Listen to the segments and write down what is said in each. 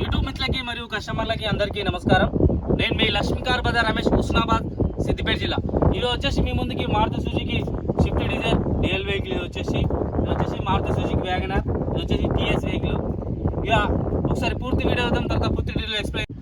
YouTube మిత్రులకి మరియు కస్టమర్లకి అందరికీ నమస్కారం. నేను మీ లక్ష్మీకార్ బజార్ రమేష్ హుస్నాబాద్ సిద్దిపేట జిల్లా. ఈరోజు వచ్చేసి మీ ముందుకి Maruti Suzuki Swift Dzire DL vehicle ఇది వచ్చేసి. ఇది వచ్చేసి మారుతి సుజుకి వ్యాగనర్ ఇది వచ్చేసి టీఎస్ వెహికల్. ఇక ఒకసారి పూర్తి వీడియో అవుతాం తర్వాత పూర్తి డీటెయిల్ ఎక్స్ప్లెయిన్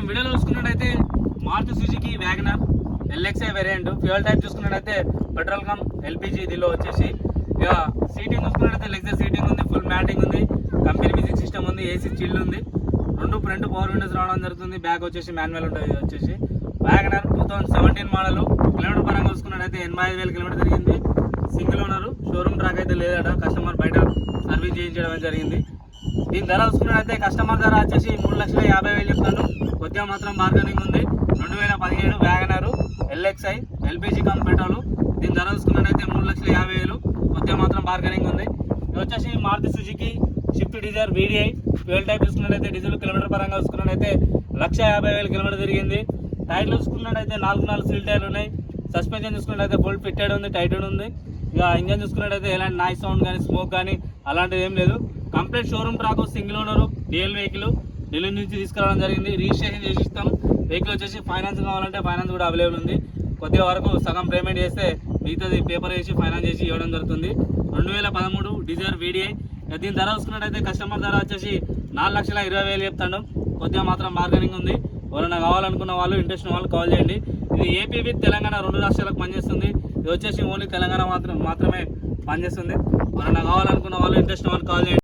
మనం వీడియోలో చూసుకున్నట్టయితే Maruti Suzuki WagonR LXI variant fuel type చూసుకున్నట్టయితే పెట్రోల్ కమ్ ఎల్పిజి దీనిలో వచ్చేసి. ఇక సీటింగ్ చూసుకున్నట్టయితే లెగ్జర్ సీటింగ్ ఉంది ఫుల్ మ్యాటింగ్ ఉంది కంపెనీ మ్యూజిక్ సిస్టమ్ ఉంది ఏసీ చిల్ ఉంది. రెండు ఫ్రంట్ పవర్ విండోస్ రావడం జరుగుతుంది బ్యాక్ వచ్చేసి మాన్యువల్ ఉంటుంది వచ్చేసి. WagonR two thousand seventeen model kilometer పరంగా చూసుకున్నట్టయితే ఎనభై ఐదు వేల కిలోమీటర్ జరిగింది. సింగిల్ ఓనరు షోరూమ్ ట్రాక్ అయితే లేదట కస్టమర్ బయట సర్వీస్ చేయించడం జరిగింది. దీని ధర చూసుకున్నట్టయితే కస్టమర్ ధర వచ్చేసి మూడు లక్షల యాభై వేలు చెప్తాను కొద్దిగా మాత్రం బార్గెనింగ్ ఉంది. రెండు వేల పదిహేడు WagonR LXI LPG cum petrol. దీని ధర చూసుకున్నట్టయితే మూడు లక్షల యాభై వేలు. కొద్దిగా మాత్రం బార్గెనింగ్ ఉంది. ఇది వచ్చేసి Maruti Suzuki Swift Dzire VDI fuel type చూసుకున్నట్టయితే డీజిల్ కిలోమీటర్ పరంగా చూసుకున్నట్టయితే లక్ష యాభై వేల కిలోమీటర్ తిరిగింది. టైర్లు చూసుకున్నట్టయితే నాలుగు నాలుగు సీల్ టైర్లు ఉన్నాయి. సస్పెన్షన్ చూసుకున్నట్టయితే ఫుల్ ఫిట్టెడ్ ఉంది టైటెడ్ ఉంది. ఇక ఇంజన్ చూసుకున్నట్టయితే ఎలాంటి నాయిస్ సౌండ్ కానీ స్మోక్ కానీ అలాంటిది ఏం లేదు. Complete showroom track single owner DL vehicle Delhi నుంచి తీసుకురావడం జరిగింది. రిజిస్ట్రేషన్ చేసి ఇస్తాం వెహికల్ వచ్చేసి ఫైనాన్స్ కావాలంటే ఫైనాన్స్ కూడా అవైలబుల్ ఉంది. కొద్దిగా వరకు సగం పేమెంట్ చేస్తే మిగతాది పేపర్ వేసి ఫైనాన్స్ చేసి ఇవ్వడం జరుగుతుంది. రెండు వేల పదమూడు డిజైర్ వీడిఐ. దీని ధర చూసుకున్నట్టయితే కస్టమర్ ధర వచ్చేసి నాలుగు లక్షల ఇరవై వేలు చెప్తాడు. కొద్దిగా మాత్రం బార్గెనింగ్ ఉంది. ఎవరైనా కావాలనుకున్న వాళ్ళు ఇంట్రెస్ట్ ఉన్న వాళ్ళు కాల్ చేయండి. ఇది ఏపీ విత్ తెలంగాణ రెండు రాష్ట్రాలకు పనిచేస్తుంది. ఇది వచ్చేసి ఓన్లీ తెలంగాణ మాత్రం మాత్రమే పనిచేస్తుంది. ఎవరైనా కావాలనుకున్న వాళ్ళు ఇంట్రెస్ట్ ఉన్న వాళ్ళు కాల్ చేయండి.